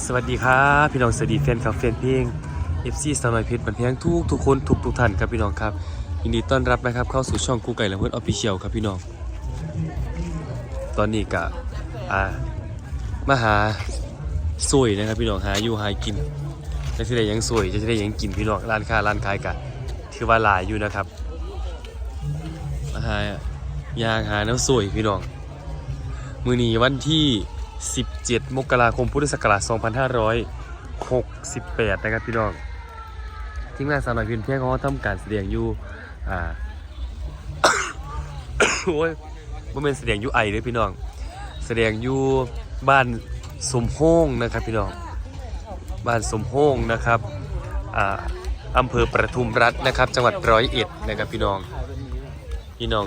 สวัสดีครับพี่น้องสวัสดีแฟนคลับแฟนเพลง FC สาวน้อยเพชรบันเทิงทุกทุกคนทุกทุกท่านครับพี่น้องครับยินดีต้อนรับนะครับเข้าสู่ช่องกูไก่และเพื่อนออฟฟิเชียลครับพี่น้อง ตอนนี้กะอ่ามาหาสวยนะครับพี่น้องหาอยู่หากินจะได้ยังสวยจะได้ยังกินพี่น้องร้านค้าร้านขายกะถือว่าหลายอยู่นะครับมาหายางหาน้ำสวยพี่น้องมือนี้วันที่ 17 มกราคมพุทธศักราช 2568 นะครับพี่น้องทีมงานสาวน้อยเพียงเพียงเขาทำการแสดงอยู่อ่าโอ้ยมันเป็นแสดงอยู่ไอเด้อพี่น้อง แสดงอยู่บ้านสมโฮงนะครับพี่น้อง บ้านสมโฮงนะครับอ่าอำเภอประทุมรัฐนะครับ จังหวัดร้อยเอ็ดนะครับพี่น้อง พี่น้อง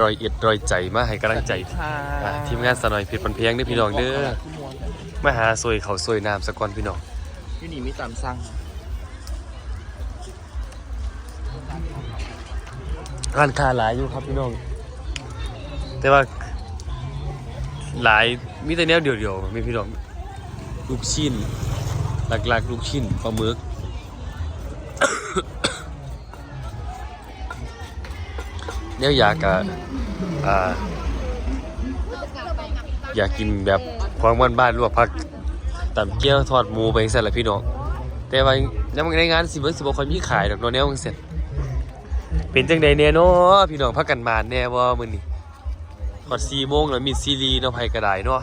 ร้อยเอ็ดร้อยใจมาให้กำลังใจอะทีมงานสาวน้อยเพชรบันเพียงเด้อพี่น้องเด้อมาหาซวยเขาซวยน้ำสะก่อนพี่น้องยูนี่มีตามสั่งร้านค้าหลายอยู่ครับพี่น้อง แต่ว่าหลายมีแต่แนวเดียวๆมีพี่น้องลูกชิ้นหลักๆ ลูกชิ้นปลาหมึก แนวอยากอะอ่าอยากกินแบบของบ้านบ้านๆลวกผักตำเกี๊ยวทอดหมูไปสั่นละพี่น้องแต่ว่ายังในงานสิบิ่งสิบ่ค่อยมีขายดอกนาะแนวจังซี่เป็นจังใดแน่เนาะพี่น้องพักกันมานแน่บ่มื้อนี้ฮอด4โมงแล้วมีซีรีเนาะไผก็ไดเนาะ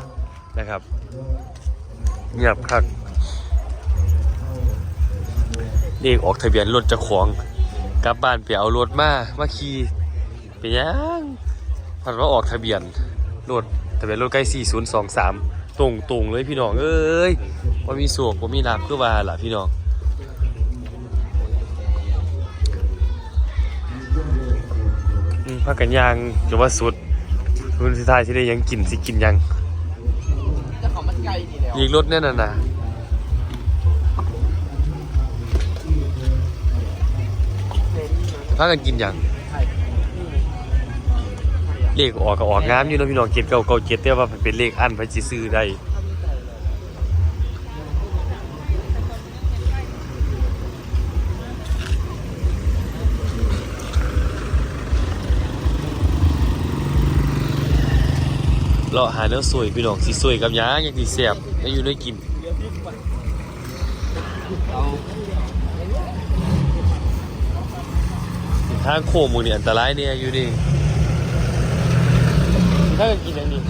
นะครับเงียบคักเลขออกทะเบียนรถจ้าของกลับบ้านไปเอารถมามาขี่ เป็นหยังพันว่าออกทะเบียนรถทะเบียนรถใกล้4023 ตรงตรงๆเลยพี่น้อง เอ้ยว่ามีสวกว่ามีน้ำคือว่าล่ะพี่น้องอืมพักกันยางจะว่าสุดคุณสุดท้ายที่ได้หยังกินสิกินหยังจะของมันไกลดีแล้วยีกรถแน่นอนนะพักกันกินหยัง เลขออกก็ออกงามอยู่เนาะพี่น้องเจ็ดเก้าเก้าเจ็ดแต่ว่ามันเป็นเลขอันไปสิซื้อได้เราหาเนื้อสวยพี่น้องสีสวยกับยาอย่างสีแสบแล้วอยู่ได้กินเอาทางโค้งมือนี่อันตรายเนี่ยอยู่ดิ ถ้ากันกินอย่างนี้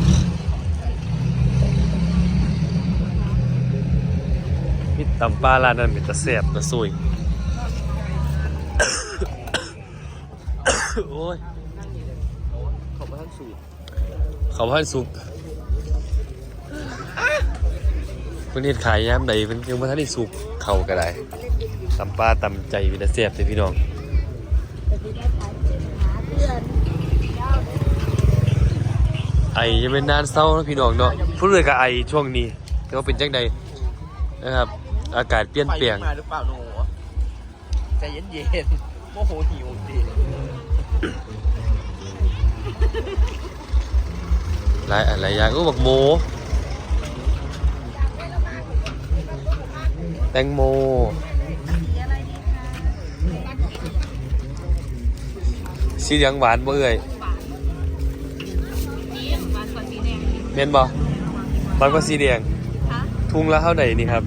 มีตำปลาร้านนั้นเป็นตะแสบตะสวยโอ้ยของมาทั้งสูตรเขาพันสุกเพิ่นเฮ็ดขายยามใดเพิ่นยังบ่ทันได้สุกเข้าก็ได้ตำปลาตำใจวิตาแซ่บเด้อพี่น้อง จะเป็นนานเศร้านะพี่น้องเนาะพูดเลยกับไอช่วงนี้แต่ว่าเป็นจังใดนะครับ อากาศเปลี่ยนแปลงมาหรือเปล่าหนูใจเย็นๆโมโหหิวดิหลายอะไรอย่างก็บอกโม แตงโมสีเหลืองหวานบ่เอ่ย เมนบ่มันก็สีแดงทุ่งละเท่าไหร่นี่ครับ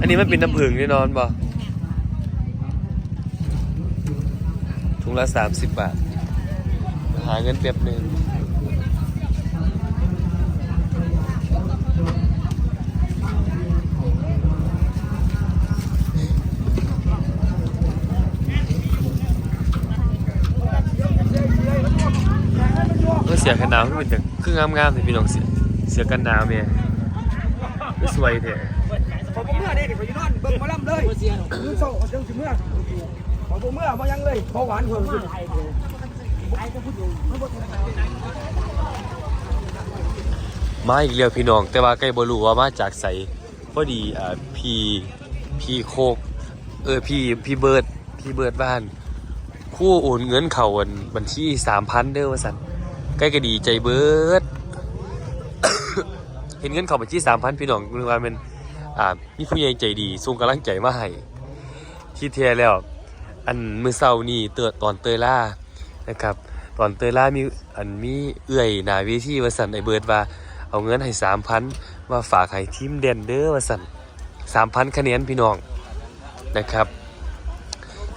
อันนี้มันเป็นน้ำผึ้งแน่นอนบ่ถุงละสามสิบบาท หาเงินเปียบหนึ่ง เออเสียกันหนาวขึ้นเป็นแต่คืองามๆเลยพี่น้องเสียเสียกันหนาวเนี่ยไม่สวยแท้ผมเมื่อเด็กไปนอนเบิ่งหมอลำเลยมือโซ่จังสิเมื่อผมเมื่อมายังเลยเพราะหวานเพิ่มขึ้นมาอีกเรียวพี่น้องแต่ว่าใกล้บรู้ว่ามาจากใสพอดีอ่าพี่พี่โคกเออพี่พี่เบิร์ดพี่เบิร์ดบ้าน คู่โอนเงินเขาวันบัญชีสามพันเด้อว่าสัน ใกล้ก็ดีใจเบิด เห็นเงินเข้าบัญชี3,000พี่น้องนึกว่ามันอ่ามีผู้ใหญ่ใจดีส่งกำลังใจมาให้ที่แท้แล้ว อันมือเช้านี่เตอตอนเตยล่านะครับ ตอนเตยล่ามีอันมีเอื้อยหนาเวทีวสันไอเบิร์ดว่าเอาเงินให้3,000มาฝากให้ทีมเดนเดอว่าซั่น3,000คะแนนพี่น้องนะครับ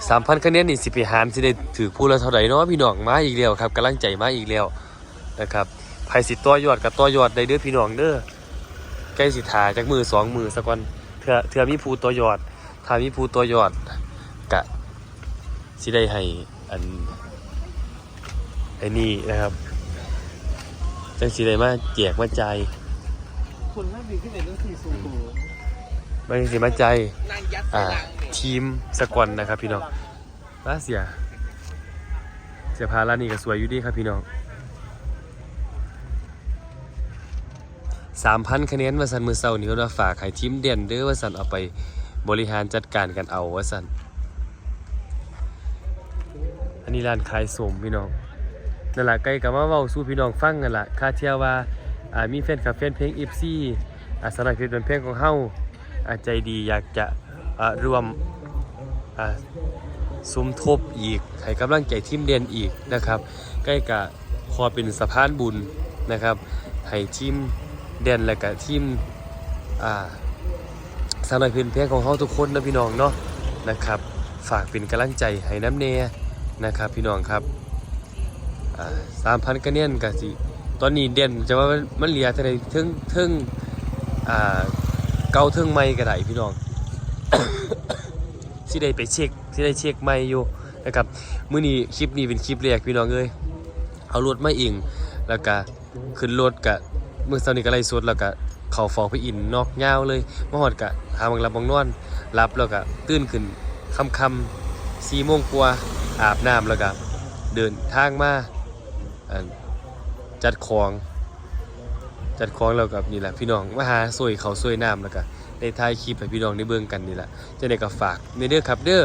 สามพันคะแนนนี่สิไปหารสิได้ถือผู้ละเท่าไหร่เนาะพี่น้องมาอีกแล้วครับกำลังใจมาอีกแล้วนะครับไผสิต่อยอดกับต่อยอดได้เด้อพี่น้องเด้อใกล้สิทาจากมือสองมือสักวันเถื่อเถื่อมีผู้ต่อยอดถ้ามีผู้ต่อยอดกะสิได้ให้อันไอ้นี่นะครับจังสิได้มาแจกมาใจคุณไม่มีขึ้นในเรื่องที่สูง มันสิมาใจายนางยัดอ่าใส่ลังนี่ทีมสกวันนะครับพี่น้องลาเสียเสียพาร้านนี้ก็สวยอยู่ดีครับพี่น้องสามพันคะแนนว่าสันมือเศร้านี้ว่าฝากให้ทีมเด่นเด้อว่าสันเอาไปบริหารจัดการกันเอาว่าสันอันนี้ร้านขายสมพี่น้องนั่นแหละใกล้กับมาเว้าสู้พี่น้องฟังกันละค่าเที่ยวว่าอ่ามีแฟนคลับแฟนเพลง FC อ่าสำหรับเพลงเป็นเพลงของเฮาอ่า ใจดีอยากจะอ่วมอ่าสมทบอีกให้กำลังใจทีมเด่นอีกนะครับ ใกล้กับพอเป็นสะพานบุญนะครับให้ทีมเด่นและกับทีมสาวน้อยเพื้นเพลงของเฮาทุกคนนะพี่น้องเนาะนะครับ ฝากเป็นกำลังใจให้น้ำเนนะครับพี่น้องครับสามพันคะแนนกะสิตอนนี้เด่นจะว่ามันเหลียเท่าไหรเทิงเทิงอ่า เก่าเทิงไม่ก็ได้พี่น้อง สิได้ไปเช็คสิได้เช็คใหม่อยู่นะครับมื้อนี้คลิปนี้เป็นคลิปแรกพี่น้องเอ้ยเอารถมาเองแล้วก็ขึ้นรถกะมื้อเช้านี้ก็ไล่สดแล้วก็เข้าฟอกไปอินนอกยาวเลยมาฮอดกะหาบังหลับบังนอนหลับแล้วก็ตื่นขึ้นค่ำๆ4โมงกว่าอาบน้ำแล้วก็เดินทางมาจัดของ จัดของแล้วกับนี่แหละพี่น้องมาหาซวยเขาวซวยน้ำแล้วก็ได้ถ่ายคลิปให้พี่น้องได้เบิ่งกันนี่แหละจะได้ก็ฝากในเด้อครับเด้อ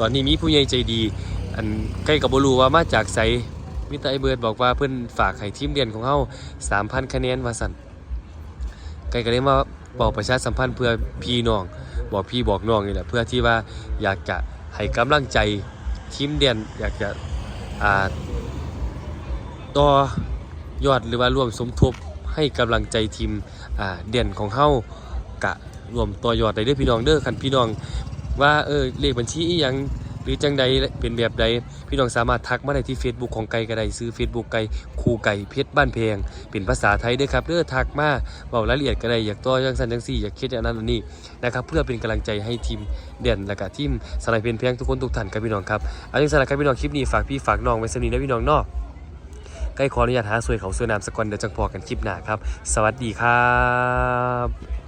ตอนนี้มีผู้ใหญ่ใจดี อันใกล้กับบรูว่ามาจากไสมิตรไอเบิร์ดบอกว่าเพิ่นฝากให้ทีมเรียนของเฮา3,000 คะแนนว่าสั่นใกล้ก็เลยมาบอกประชาสัมพันธ์เพื่อพี่น้อง บอกพี่บอกน้องนี่แหละเพื่อที่ว่าอยากจะให้กำลังใจทีมเรียนอยากจะอ่าต่อยอดหรือว่าร่วมสมทบ ให้กำลังใจทีมเด่นของเฮากะรวมตัวยอดได้เด้อพี่น้องเด้อคันพี่น้องว่าเออเลขบัญชีอีหยังหรือจังใดเป็นแบบใดพี่น้องสามารถทักมาได้ที่ Facebook ของไก่ก็ได้ซื้อ Facebook ไก่คูไก่เพชรบ้านเพงเป็นภาษาไทยด้อครับเด้อทักมาเว้ารายละเอียดก็ได้อยากต่อจังซั่นจังซี่อยากคิดอย่างนั้นอันนี้นะครับเพื่อเป็นกำลังใจให้ทีมเด่นและก็ทีมสลายเพนเพียงทุกคนทุกท่านครับพี่น้องครับเอาจังซั่นครับพี่น้องคลิปนี้ฝากพี่ฝากน้องไว้สำนี้นะพี่น้องเนาะ ใกล้ขออนุญาตหาสวยเขาสวยน้ำสกอนเดี๋ยวจังพอกันคลิปหน้าครับ สวัสดีครับ